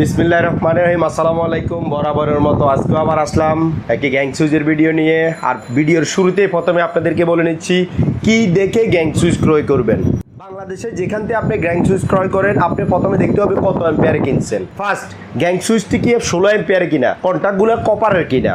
বিসমিল্লাহ রহমান রহিম। আসসালামু আলাইকুম। বরাবরের মতো আজকে আবার আসলাম একটি গ্যাং সুইজের ভিডিও নিয়ে। আর ভিডিওর শুরুতেই প্রথমে আপনাদেরকে বলে নিচ্ছি, কি দেখে গ্যাং সুইচ ক্রয় করবেন? বাংলাদেশে যেখান থেকে আপনি গ্যাং সুইচ ক্রয় করেন, আপনি প্রথমে দেখতে হবে কত এম্পেয়ারে কিনছেন। ফার্স্ট গ্যাং সুইচটি কি ষোলো এম্পেয়ারে কিনা? কন্ট্যাক্টগুলো কপারের কিনা?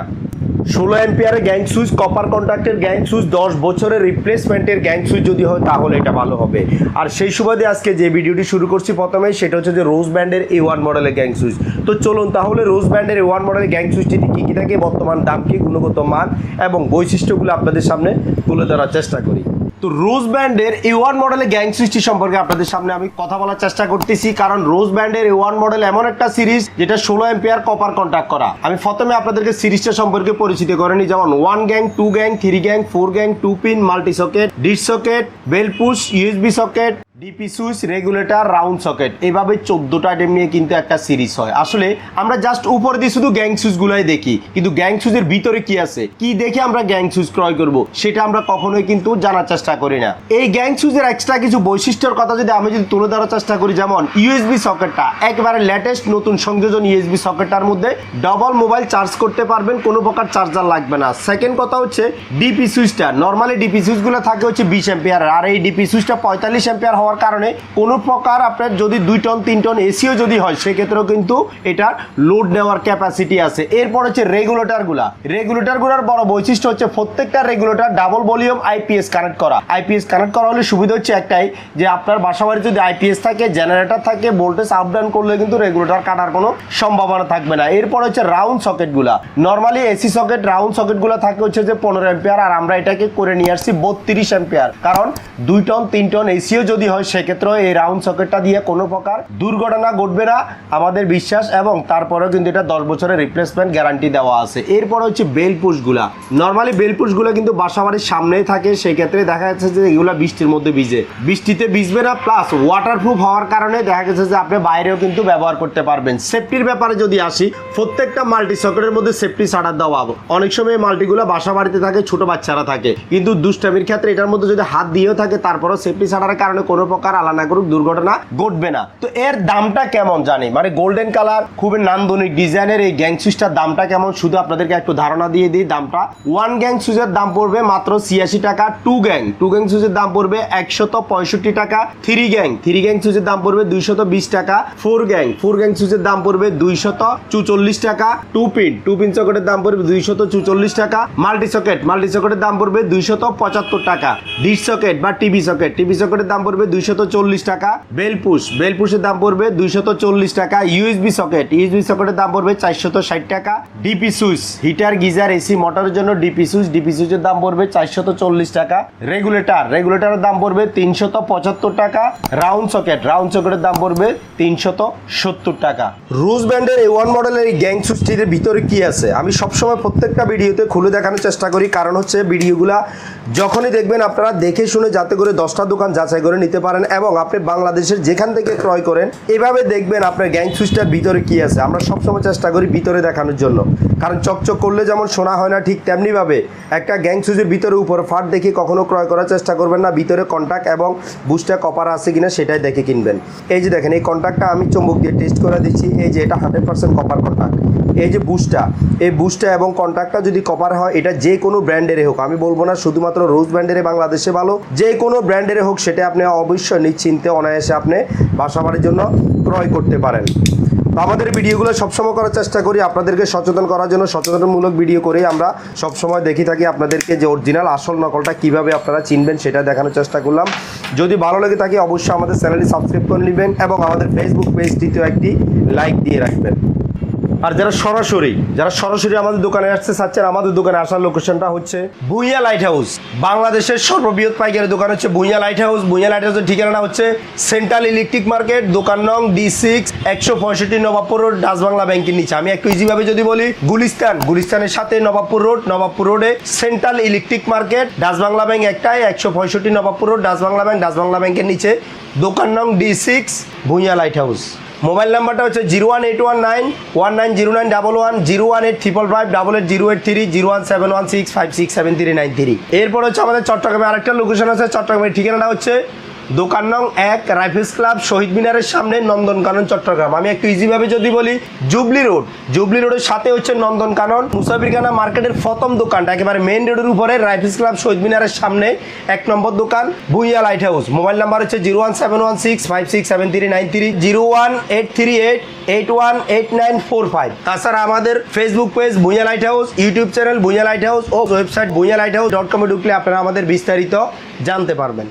ষোলো এম্পিয়ারের গ্যাং সুইচ কপার কন্ট্রাক্টের গ্যাং সুইচ, দশ বছরের রিপ্লেসমেন্টের গ্যাং সুইচ যদি হয়, তাহলে এটা ভালো হবে। আর সেই সুবাদে আজকে যে ভিডিওটি শুরু করছি প্রথমে, সেটা হচ্ছে যে রোজ ব্যান্ডের এ ওয়ান মডেলের গ্যাং সুইচ। তো চলুন তাহলে রোজ ব্যান্ডের এ ওয়ান মডেলের গ্যাং সুইচটি কী কী থাকে, বর্তমান দাম কী, গুণগত মান এবং বৈশিষ্ট্যগুলো আপনাদের সামনে তুলে ধরার চেষ্টা করি। তো রোজ ব্যান্ডের এ ওয়ান মডেলের গ্যাং সৃষ্টি সম্পর্কে আপনাদের সামনে আমি কথা বলার চেষ্টা করতেছি, কারণ রোজ ব্যান্ডের এ ওয়ান মডেল এমন একটা সিরিজ যেটা ষোলো এম্পিয়ার কপার কন্ট্যাক্ট করা। আমি প্রথমে আপনাদেরকে সিরিজটা সম্পর্কে পরিচিত করে নিই, যেমন one gang two gang three gang four gang two pin multi socket dish socket bell push USB socket DP switch regulator round socket এভাবে চোদ্দোটা আইটেম নিয়ে কিন্তু একটা সিরিজ হয়। আসলে আমরা জাস্ট উপর দিয়ে শুধু গ্যাং সুইচ গুলাই দেখি। কিন্তু গ্যাং সুইচের ভিতরে কি আছে? কি দেখে আমরা গ্যাং সুইচ ক্রয় করব? সেটা আমরা কখনোই কিন্তু জানার চেষ্টা করি না। এই গ্যাং সুইচের এক্সট্রা কিছু বৈশিষ্ট্যের কথা যদি আমি যদি তুলে ধরার চেষ্টা করি, যেমন ইউএসবি সকেটটা একেবারে লেটেস্ট নতুন সংযোজন ইউএসবি সকেটটার মধ্যে ডবল মোবাইল চার্জ করতে পারবেন, কোনো প্রকার চার্জার লাগবে না। সেকেন্ড কথা হচ্ছে ডিপি সুইচটা নর্মালি ডিপি সুইচগুলো থাকে হচ্ছে বিশ এম্পিয়ার আর এই ডিপি সুইচটা পঁয়তাল্লিশ এম্পিয়ার হওয়ার কারণে কোনো প্রকার আপনার যদি দুই টন, তিন টন এসিও যদি হয়, সেক্ষেত্রেও কিন্তু এটার লোড নেওয়ার ক্যাপাসিটি আছে। এরপর হচ্ছে রেগুলেটরগুলা রেগুলেটরগুলোর বড় বৈশিষ্ট্য হচ্ছে প্রত্যেকটা regulator double volume IPS connect করা। আইপিএস কানেক্ট করা হলে সুবিধা হচ্ছে একটাই, যে আপনার বাসাবাড়ি যদি আইপিএস থাকে জেনারেটর থাকে ভোল্টেজ আপ ডাউন করলে কিন্তু রেগুলেটর কাটার কোনো সম্ভাবনা থাকবে না। এরপর হচ্ছে রাউন্ড সকেটগুলা নর্মালি এসি সকেট রাউন্ড সকেটগুলো থাকে হচ্ছে যে পনেরো এম্পিয়ার আর আমরা এটাকে করে নিয়ে আসছি বত্রিশ এম্পিয়ার কারণ দুই টন, তিন টন এসিও যদি হয়, সেক্ষেত্রে এই রাউন্ড সকেটটা দিয়ে কোনো প্রকার দুর্ঘটনা ঘটবে না, আমাদের বিশ্বাস এবং তারপরেও কিন্তু এটা দশ বছরের রিপ্লেসমেন্ট গ্যারান্টি দেওয়া আছে। এরপর হচ্ছে বেল পুশগুলা। নর্মালি বেল পুশগুলো কিন্তু বাসাবাড়ির সামনেই থাকে সেই ক্ষেত্রে দেখা যাচ্ছে যে এগুলো বৃষ্টির মধ্যে ভিজে। বৃষ্টিতে ভিজবে না প্লাস ওয়াটারপ্রুফ হওয়ার কারণে দেখা গেছে যে আপনি বাইরেও কিন্তু ব্যবহার করতে পারবেন। সেফটির ব্যাপারে যদি আসি, প্রত্যেকটা মাল্টি সকেটের মধ্যে সেফটি ছাড়ার দেওয়া। অনেক সময় মাল্টিগুলো বাসা বাড়িতে থাকে, ছোট বাচ্চারা থাকে। কিন্তু দুষ্টামির ক্ষেত্রে এটার মধ্যে যদি হাত দিয়েও থাকে, তারপরেও সেফটি ছাড়ার কারণে কোনো প্রকার আলাদা করুক, দুর্ঘটনা ঘটবে না। তো এর দামটা কেমন জানি? মানে গোল্ডেন কালার খুবই নান্দনিক ডিজাইনের এই গ্যাং সুইচটার দামটা কেমন? শুধু আপনাদেরকে একটু ধারণা দিয়ে দিই দামটা। ওয়ান গ্যাং সুইচের দাম পড়বে মাত্র ছিয়াশি টাকা টু গ্যাং টু গ্যাং সুইচের দাম পড়বে একশত পঁয়ষট্টি টাকা থ্রি গ্যাং থ্রি গ্যাং সুইচের দাম পড়বে দুইশত বিশ টাকা ফোর গ্যাং ফোর গ্যাং সুইচের দাম পড়বে দুইশত চুচল্লিশ টাকা টু পিন টু পিন সকেটের দাম পড়বে দুইশত চুচল্লিশ টাকা মাল্টি সকেট মাল্টি সকেটের দাম পড়বে দুইশত পঁচাত্তর টাকা। ডিশ সকেট বা টিভি সকেট টিভি সকেটের দাম পড়বে দুইশত চল্লিশ টাকা। বেলপুশ বেলপুশের দাম পড়বে দুইশত চল্লিশ টাকা। ইউএসবি সকেট ইউএসবি সকেটের দাম পড়বে চারশত ষাট টাকা। DP switch heater, geyser, AC, মোটরের জন্য ডিপি সুইচ ডিপি সুইচের দাম পড়বে চারশত চল্লিশ টাকা। রেগুলেটর রেগুলেটরের দাম পড়বে তিনশত পঁচাত্তর টাকা। রাউন্ড সকেট রাউন্ড সকেটের দাম পড়বে তিনশত সত্তর টাকা। রুজ ব্যান্ডের এ ওয়ান মডেলের এই গ্যাং সুইচটির ভিতরে কি আছে? আমি সবসময় প্রত্যেকটা ভিডিওতে খুলে দেখানোর চেষ্টা করি। কারণ হচ্ছে ভিডিওগুলা যখনই দেখবেন, আপনারা দেখে শুনে যাতে করে দশটা দোকান যাচাই করে নিতে পারেন এবং আপনি বাংলাদেশের যেখান থেকে ক্রয় করেন, এভাবে দেখবেন আপনার গ্যাং সুইচটার ভিতরে কি আছে। আমরা সবসময় চেষ্টা করি ভিতরে দেখানোর জন্য। কারণ চকচক করলে যেমন শোনা হয় না ঠিক তেমনিভাবে একটা গ্যাং সুইচের ভিতরে উপর ফাট দেখে কখনো ক্রয় করার চেষ্টা করবেন না, ভিতরে কন্ট্যাক্ট এবং বুস্টার কপার আছে কিনা সেটাই দেখে কিনবেন। এই যে দেখেন, এই কন্ট্যাক্টটা আমি চুম্বক দিয়ে টেস্ট করে দিচ্ছি, এই যে এটা হান্ড্রেড পার্সেন্ট কপার কন্ট্যাক্ট এই যে বুস্টটা এই বুস্টটা এবং কন্ট্যাক্টটা যদি কপার হয়, এটা যে কোনো ব্র্যান্ডের হোক, আমি বলব না শুধুমাত্র রোজ ব্র্যান্ডের বাংলাদেশে ভালো, যে কোনো ব্র্যান্ডের হোক, সেটা আপনি অবশ্যই নিশ্চিন্তে অনায়াসে আপনি বাসাবাড়ির জন্য ক্রয় করতে পারেন। আমাদের ভিডিওগুলো সবসময় করার চেষ্টা করি আপনাদেরকে সচেতন করার জন্য। সচেতনমূলক ভিডিও করে আমরা সবসময় দেখি থাকি আপনাদেরকে যে অরিজিনাল আসল নকলটা কীভাবে আপনারা চিনবেন সেটা দেখানোর চেষ্টা করলাম। যদি ভালো লাগে থাকে অবশ্যই আমাদের চ্যানেলটি সাবস্ক্রাইব করে নেবেন এবং আমাদের ফেসবুক পেজটিতেও একটি লাইক দিয়ে রাখবেন। আর যারা সরাসরি যারা সরাসরি আমাদের দোকানে আসতে চাচ্ছেন আমাদের দোকানে আসার লোকেশনটা হচ্ছে ভুইয়া লাইট হাউস বাংলাদেশের সর্ববৃহৎ পাইকারি দোকান হচ্ছে Bhuiyan light house Bhuiyan light হাউসের ঠিকানা হচ্ছে সেন্ট্রাল ইলেকট্রিক মার্কেট দোকান নং ডি সিক্স একশো পঁয়ষট্টি নবাবপুর রোড ডাচবাংলা ব্যাংকের নিচে। আমি একটু ইজিভাবে যদি বলি, গুলিস্তান। গুলিস্তানের সাথে নবাবপুর রোড, নবাবপুর রোডে central electric market Dutch Bangla bank একটাই, একশো পঁয়ষট্টি Nawabpur road Dutch Bangla bank Dutch Bangla ব্যাংকের নিচে। দোকান নং D six Bhuiyan light house mobile নাম্বারটা হচ্ছে zero one eight one nine one nine zero nine double one, zero one eight triple five double eight zero eight three zero one seven one six, five six seven three nine three. এরপর হচ্ছে আমাদের চট্টগ্রামে আরেকটা location আছে, চট্টগ্রামের ঠিকানাটা হচ্ছে দোকান নং এক, রাইফেলস ক্লাব, শহীদ মিনারের সামনে নন্দনকানন, চট্টগ্রাম। আমি একটু ইজিভাবে যদি বলি, জুবলি রোড। জুবলি রোডের সাথে হচ্ছে নন্দনকানন। মুসাফিরখানা মার্কেটের প্রথম দোকানটা, একেবারে মেইন রোডের উপরে রাইফেলস ক্লাব, শহীদ মিনারের সামনে এক নম্বর দোকান, Bhuiyan light house mobile number হচ্ছে zero one seven one six, five six seven three nine three, zero one eight three eight eight one eight nine four five. তাছাড়া আমাদের Facebook page Bhuiyan light house YouTube channel Bhuiyan light house ও website Bhuiyan light house dot কমে ঢুকলে আপনারা আমাদের বিস্তারিত জানতে পারবেন।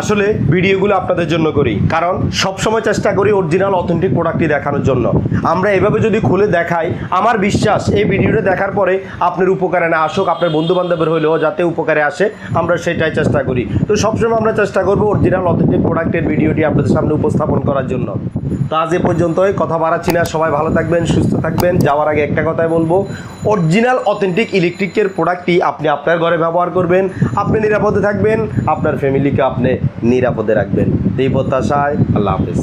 আসলে ভিডিওগুলো আপনাদের জন্য করি। কারণ সবসময় চেষ্টা করি অরিজিনাল অথেন্টিক প্রোডাক্টটি দেখানোর জন্য। আমরা এভাবে যদি খুলে দেখাই, আমার বিশ্বাস এই ভিডিওটা দেখার পরে আপনার উপকারে না আসুক, আপনার বন্ধু বান্ধবের হলেও যাতে উপকারে আসে, আমরা সেটাই চেষ্টা করি। তো সবসময় আমরা চেষ্টা করব অরিজিনাল অথেন্টিক প্রোডাক্টের ভিডিওটি আপনাদের সামনে উপস্থাপন করার জন্য। তো আজ এ পর্যন্তই, কথা বাড়াচ্ছি না, সবাই ভালো থাকবেন, সুস্থ থাকবেন। যাওয়ার আগে একটা কথাই বলব অরিজিনাল অথেন্টিক ইলেকট্রিকের প্রোডাক্টটি আপনি আপনার ঘরে ব্যবহার করবেন, আপনি নিরাপদে থাকবেন, আপনার ফ্যামিলিকে আপনি নিরাপদে রাখবেন। এই প্রত্যাশায় আল্লাহ হাফেজ।